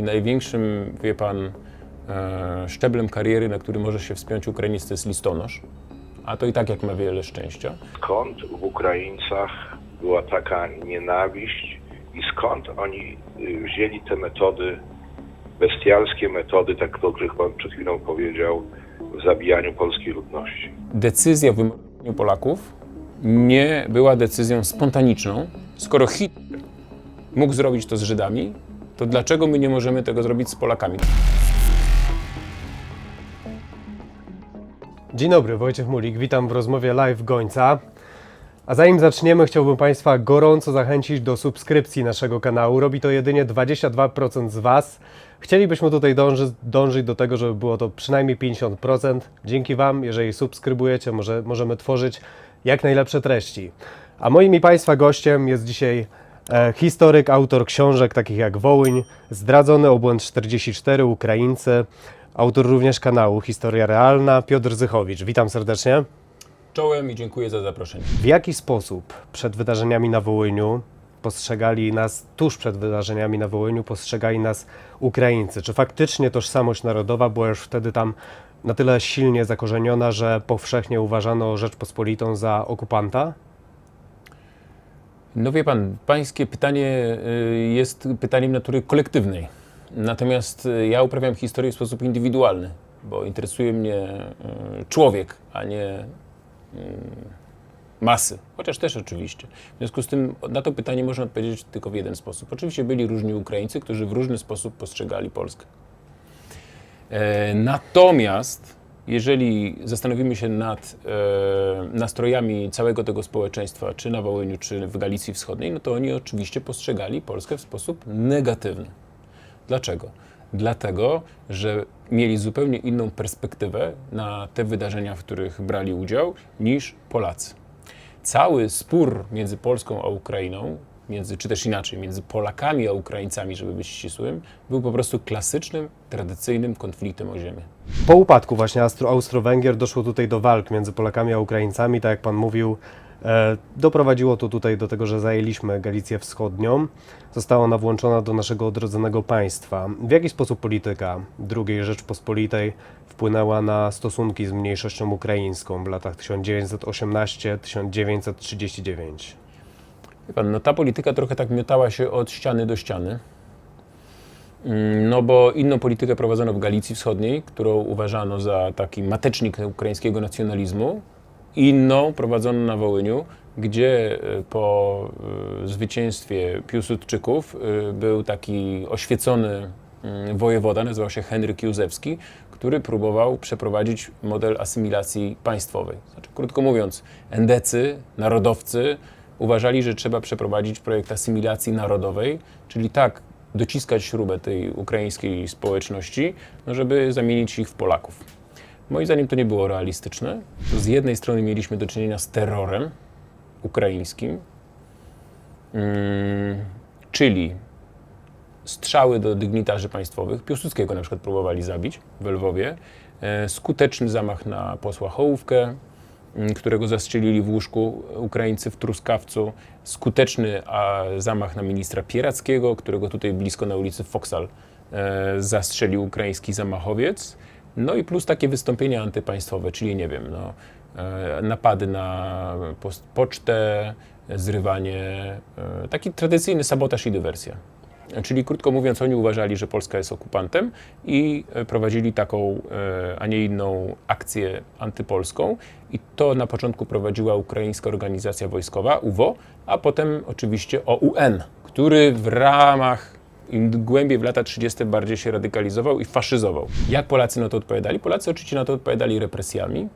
i największym, wie pan, e, szczeblem kariery, na który może się wspiąć Ukrainiec, to jest listonosz. A to i tak jak ma wiele szczęścia. skąd w Ukraińcach była taka nienawiść i skąd oni y, wzięli te metody, bestialskie metody, tak dobrze jak pan przed chwilą powiedział, w zabijaniu polskiej ludności. Decyzja o wymordowaniu Polaków nie była decyzją spontaniczną. Skoro Hitler mógł zrobić to z Żydami, to dlaczego my nie możemy tego zrobić z Polakami? Dzień dobry, Wojciech Mulik, witam w rozmowie live Gońca. A zanim zaczniemy, chciałbym Państwa gorąco zachęcić do subskrypcji naszego kanału. Robi to jedynie 22% z Was. Chcielibyśmy tutaj dąży, dążyć do tego, żeby było to przynajmniej 50%. Dzięki Wam, jeżeli subskrybujecie, może, możemy tworzyć jak najlepsze treści. A moim i Państwa gościem jest dzisiaj historyk, autor książek takich jak Wołyń, Zdradzony obłęd 44, Ukraińcy, autor również kanału Historia Realna, Piotr Zychowicz. Witam serdecznie. Czołem i dziękuję za zaproszenie. W jaki sposób przed wydarzeniami na Wołyniu postrzegali nas, tuż przed wydarzeniami na Wołyniu postrzegali nas Ukraińcy? Czy faktycznie tożsamość narodowa była już wtedy tam na tyle silnie zakorzeniona, że powszechnie uważano Rzeczpospolitą za okupanta? No wie pan, pańskie pytanie y, jest pytaniem natury kolektywnej. Natomiast y, ja uprawiam historię w sposób indywidualny, bo interesuje mnie y, człowiek, a nie masy. Chociaż też oczywiście. W związku z tym na to pytanie można odpowiedzieć tylko w jeden sposób. Oczywiście byli różni Ukraińcy, którzy w różny sposób postrzegali Polskę. E, Natomiast jeżeli zastanowimy się nad e, nastrojami całego tego społeczeństwa, czy na Wołyniu, czy w Galicji Wschodniej, no to oni oczywiście postrzegali Polskę w sposób negatywny. Dlaczego? Dlatego, że mieli zupełnie inną perspektywę na te wydarzenia, w których brali udział, niż Polacy. Cały spór między Polską a Ukrainą, między, czy też inaczej, między Polakami a Ukraińcami, żeby być ścisłym, był po prostu klasycznym, tradycyjnym konfliktem o ziemię. Po upadku właśnie Austro- Austro-Węgier doszło tutaj do walk między Polakami a Ukraińcami, tak jak Pan mówił. E, doprowadziło to tutaj do tego, że zajęliśmy Galicję Wschodnią. Została ona włączona do naszego odrodzonego państwa. W jaki sposób polityka II Rzeczpospolitej wpłynęła na stosunki z mniejszością ukraińską w latach 1918-1939? Pan, no ta polityka trochę tak miotała się od ściany do ściany. Mm, No bo inną politykę prowadzono w Galicji Wschodniej, którą uważano za taki matecznik ukraińskiego nacjonalizmu. Inną prowadzono na Wołyniu, gdzie e, po e, zwycięstwie Piłsudczyków e, był taki oświecony mm, wojewoda, nazywał się Henryk Józewski, który próbował przeprowadzić model asymilacji państwowej. Znaczy, krótko mówiąc, endecy, narodowcy uważali, że trzeba przeprowadzić projekt asymilacji narodowej, czyli tak dociskać śrubę tej ukraińskiej społeczności, no żeby zamienić ich w Polaków. Moim zdaniem to nie było realistyczne. Z jednej strony mieliśmy do czynienia z terrorem ukraińskim, mm, czyli strzały do dygnitarzy państwowych. Piłsudskiego na przykład próbowali zabić w Lwowie. E, Skuteczny zamach na posła Hołówkę, którego zastrzelili w łóżku Ukraińcy w Truskawcu. Skuteczny zamach na ministra Pierackiego, którego tutaj blisko na ulicy Foksal e, zastrzelił ukraiński zamachowiec. No i plus takie wystąpienia antypaństwowe, czyli nie wiem, no, e, napady na pocztę, zrywanie, e, taki tradycyjny sabotaż i dywersja. Czyli krótko mówiąc, oni uważali, że Polska jest okupantem i e, prowadzili taką, e, a nie inną akcję antypolską. I to na początku prowadziła ukraińska organizacja wojskowa, UWO, a potem oczywiście OUN, który w ramach im głębiej w lata 30. bardziej się radykalizował i faszyzował. Jak Polacy na to odpowiadali? Polacy oczywiście na to odpowiadali represjami,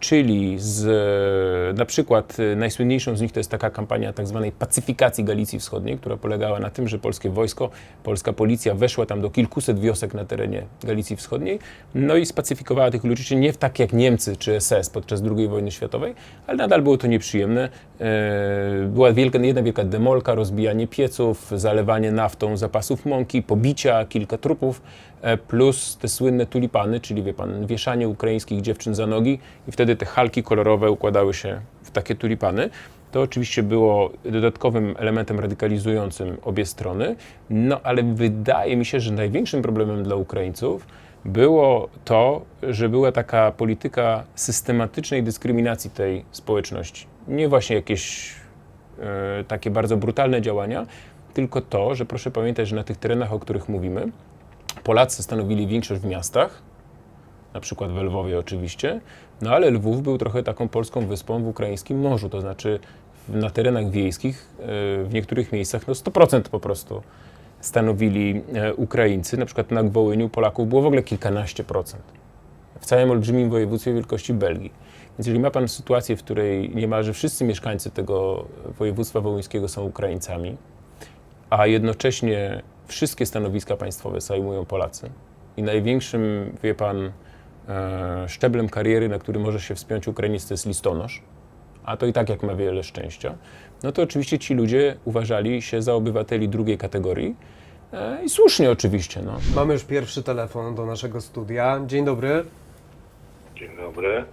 czyli z, e, na przykład e, najsłynniejszą z nich to jest taka kampania tak zwanej pacyfikacji Galicji Wschodniej, która polegała na tym, że polskie wojsko, polska policja weszła tam do kilkuset wiosek na terenie Galicji Wschodniej, no i spacyfikowała tych ludzi, czyli nie w tak jak Niemcy czy SS podczas II wojny światowej, ale nadal było to nieprzyjemne. E, Była wielka, jedna wielka demolka, rozbijanie pieców, zalewanie naftą zapasów mąki, pobicia, kilka trupów, e, plus te słynne tulipany, czyli wie pan, wieszanie ukraińskich dziewczyn za nogi i wtedy te halki kolorowe układały się w takie tulipany. To oczywiście było dodatkowym elementem radykalizującym obie strony, no ale wydaje mi się, że największym problemem dla Ukraińców było to, że była taka polityka systematycznej dyskryminacji tej społeczności. Nie właśnie jakieś e, takie bardzo brutalne działania, tylko to, że proszę pamiętać, że na tych terenach, o których mówimy, Polacy stanowili większość w miastach, na przykład w Lwowie oczywiście, no ale Lwów był trochę taką polską wyspą w ukraińskim morzu, to znaczy na terenach wiejskich e, w niektórych miejscach no 100% po prostu stanowili e, Ukraińcy, na przykład na Wołyniu Polaków było w ogóle kilkanaście procent. W całym olbrzymim województwie wielkości Belgii. Więc jeżeli ma Pan sytuację, w której niemalże wszyscy mieszkańcy tego województwa wołyńskiego są Ukraińcami, a jednocześnie wszystkie stanowiska państwowe zajmują Polacy i największym, wie Pan, szczeblem kariery, na który może się wspiąć Ukrainiec, to jest listonosz, a to i tak jak ma wiele szczęścia, no to oczywiście ci ludzie uważali się za obywateli drugiej kategorii e, i słusznie oczywiście, no. Mamy już pierwszy telefon do naszego studia. Dzień dobry. Dzień dobry.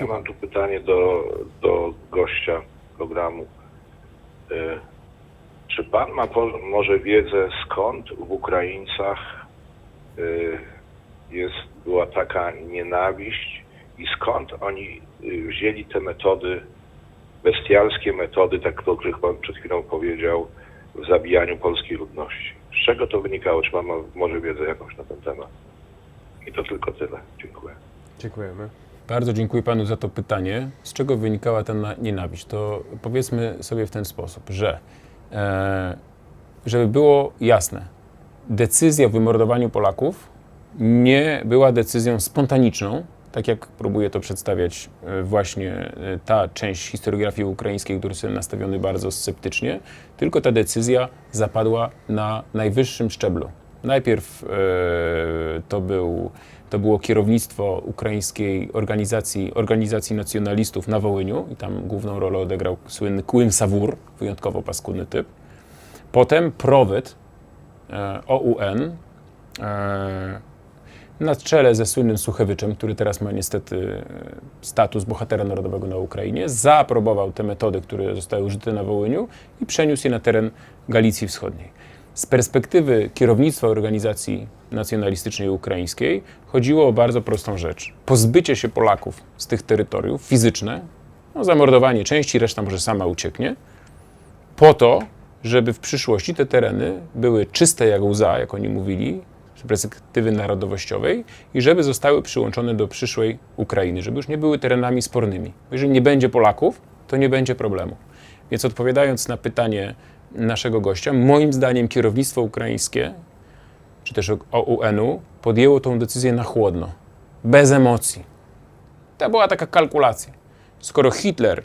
Ja mam tu pytanie do, do gościa programu. Y, Czy pan ma po, może wiedzę, skąd w Ukraińcach jest, była taka nienawiść i skąd oni y, wzięli te metody, bestialskie metody, tak o których pan przed chwilą powiedział, w zabijaniu polskiej ludności? Z czego to wynikało? Czy pan ma może wiedzę jakąś na ten temat? I to tylko tyle. Dziękuję. Dziękujemy. Bardzo dziękuję panu za to pytanie. Z czego wynikała ta na- nienawiść? To powiedzmy sobie w ten sposób, że e, żeby było jasne, decyzja o wymordowaniu Polaków nie była decyzją spontaniczną, tak jak próbuje to przedstawiać e, właśnie e, ta część historiografii ukraińskiej, który jest nastawiony bardzo sceptycznie, tylko ta decyzja zapadła na najwyższym szczeblu. Najpierw e, to, był, to było kierownictwo ukraińskiej organizacji, organizacji nacjonalistów na Wołyniu i tam główną rolę odegrał słynny Kłym Sawur, wyjątkowo paskudny typ. Potem Prowet, e, OUN, na czele ze słynnym Suchewyczem, który teraz ma niestety e, status bohatera narodowego na Ukrainie, zaaprobował te metody, które zostały użyte na Wołyniu i przeniósł je na teren Galicji Wschodniej. Z perspektywy kierownictwa organizacji nacjonalistycznej ukraińskiej chodziło o bardzo prostą rzecz. Pozbycie się Polaków z tych terytoriów fizyczne, no, zamordowanie części, reszta może sama ucieknie, po to, żeby w przyszłości te tereny były czyste jak łza, jak oni mówili, z perspektywy narodowościowej i żeby zostały przyłączone do przyszłej Ukrainy, żeby już nie były terenami spornymi. Jeżeli nie będzie Polaków, to nie będzie problemu. Więc odpowiadając na pytanie naszego gościa, moim zdaniem kierownictwo ukraińskie, czy też OUN-u, podjęło tą decyzję na chłodno, bez emocji. To była taka kalkulacja. Skoro Hitler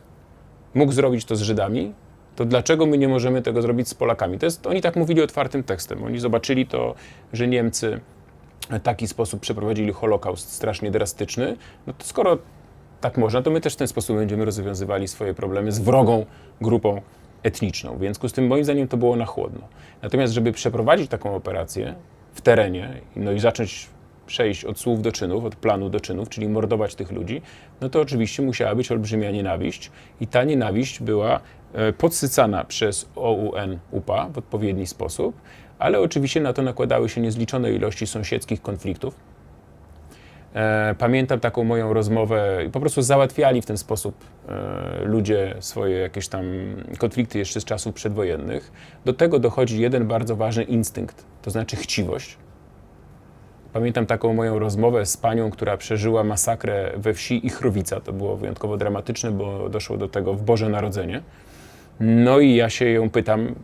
mógł zrobić to z Żydami, to dlaczego my nie możemy tego zrobić z Polakami? To jest, oni tak mówili otwartym tekstem. Oni zobaczyli to, że Niemcy taki sposób przeprowadzili Holokaust strasznie drastyczny. No to skoro tak można, to my też w ten sposób będziemy rozwiązywali swoje problemy z wrogą grupą etniczną. W związku z tym moim zdaniem to było na chłodno. Natomiast, żeby przeprowadzić taką operację w terenie, no i zacząć przejść od słów do czynów, od planu do czynów, czyli mordować tych ludzi, no to oczywiście musiała być olbrzymia nienawiść i ta nienawiść była podsycana przez OUN UPA w odpowiedni sposób, ale oczywiście na to nakładały się niezliczone ilości sąsiedzkich konfliktów. E, Pamiętam taką moją rozmowę po prostu załatwiali w ten sposób e, ludzie swoje jakieś tam konflikty jeszcze z czasów przedwojennych. Do tego dochodzi jeden bardzo ważny instynkt, to znaczy chciwość. Pamiętam taką moją rozmowę z panią, która przeżyła masakrę we wsi Ichrowica. To było wyjątkowo dramatyczne, bo doszło do tego w Boże Narodzenie. No i ja się ją pytam,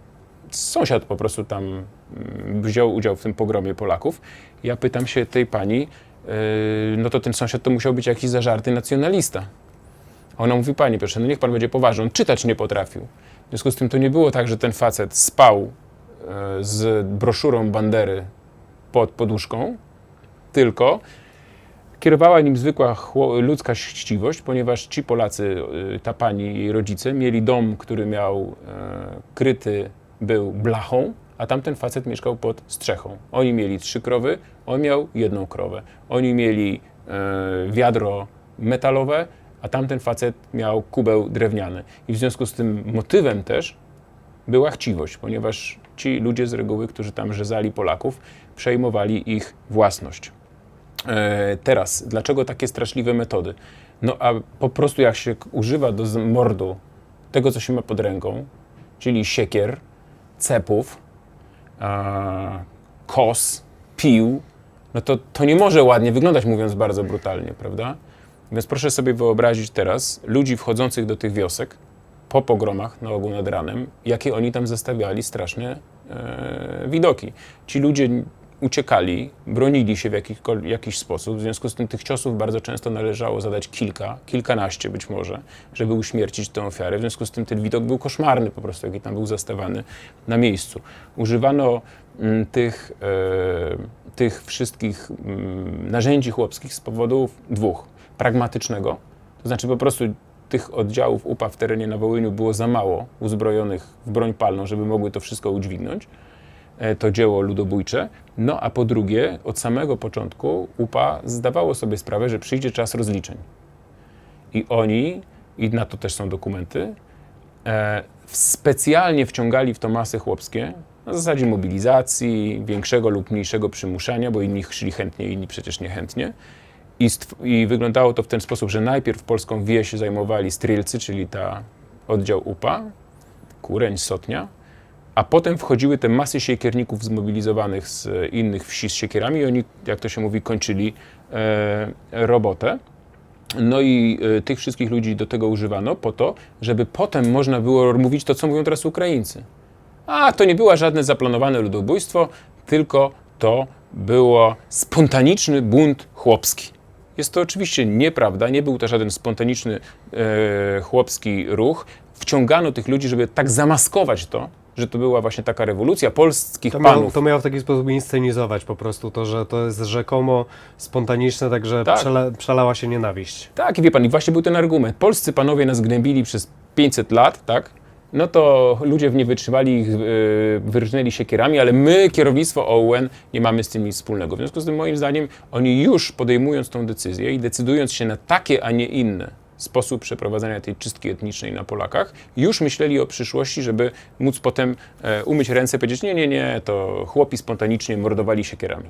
sąsiad po prostu tam mm, wziął udział w tym pogromie Polaków. Ja pytam się tej pani, yy, no to ten sąsiad to musiał być jakiś zażarty nacjonalista. A Ona mówi, panie proszę, no niech pan będzie poważny, on czytać nie potrafił. W związku z tym to nie było tak, że ten facet spał e, z broszurą Bandery pod poduszką, tylko kierowała nim zwykła ludzka chciwość, ponieważ ci Polacy, y, ta pani i jej rodzice, mieli dom, który miał e, kryty, był blachą, a tamten facet mieszkał pod strzechą. Oni mieli trzy krowy, on miał jedną krowę. Oni mieli e, wiadro metalowe, a tamten facet miał kubeł drewniany. I w związku z tym motywem też była chciwość, ponieważ ci ludzie z reguły, którzy tam rzezali Polaków, przejmowali ich własność. E, teraz, dlaczego takie straszliwe metody? No a po prostu jak się używa do mordu tego, co się ma pod ręką, czyli siekier, cepów, kos, pił, no to to nie może ładnie wyglądać, mówiąc bardzo brutalnie, prawda? Więc proszę sobie wyobrazić teraz ludzi wchodzących do tych wiosek po pogromach, na ogół nad ranem, jakie oni tam zostawiali straszne e, widoki. Ci ludzie uciekali, bronili się w jakiś sposób, w związku z tym tych ciosów bardzo często należało zadać kilka, kilkanaście być może, żeby uśmiercić tę ofiarę. W związku z tym ten widok był koszmarny po prostu, jaki tam był zastawany na miejscu. Używano mm, tych, e, tych wszystkich mm, narzędzi chłopskich z powodów dwóch. Pragmatycznego, to znaczy po prostu tych oddziałów UPA w terenie na Wołyniu było za mało uzbrojonych w broń palną, żeby mogły to wszystko udźwignąć, to dzieło ludobójcze. No a po drugie, od samego początku UPA zdawało sobie sprawę, że przyjdzie czas rozliczeń. I oni, i na to też są dokumenty, e, specjalnie wciągali w to masy chłopskie na zasadzie mobilizacji, większego lub mniejszego przymuszania, bo inni szli chętnie, inni przecież niechętnie. I, I wyglądało to w ten sposób, że najpierw polską wieś zajmowali strzelcy, czyli ta oddział UPA, Kureń, Sotnia, a potem wchodziły te masy siekierników zmobilizowanych z e, innych wsi z siekierami i oni, jak to się mówi, kończyli e, robotę. No i e, tych wszystkich ludzi do tego używano po to, żeby potem można było mówić to, co mówią teraz Ukraińcy. A to nie było żadne zaplanowane ludobójstwo, tylko to było spontaniczny bunt chłopski. Jest to oczywiście nieprawda, nie był to żaden spontaniczny e, chłopski ruch. Wciągano tych ludzi, żeby tak zamaskować to, że to była właśnie taka rewolucja polskich To miał, panów. to miał w taki sposób inscenizować po prostu to, że to jest rzekomo spontaniczne, także Tak. przela, przelała się nienawiść. Tak, i wie pan, i właśnie był ten argument. Polscy panowie nas gnębili przez 500 lat, tak? No to ludzie w nie wytrzymali, ich yy, wyrżnęli siekierami, ale my, kierownictwo OUN, nie mamy z tym nic wspólnego. W związku z tym, moim zdaniem, oni już podejmując tą decyzję i decydując się na takie, a nie inne sposób przeprowadzania tej czystki etnicznej na Polakach, już myśleli o przyszłości, żeby móc potem e, umyć ręce i powiedzieć, nie, nie, nie, to chłopi spontanicznie mordowali siekierami.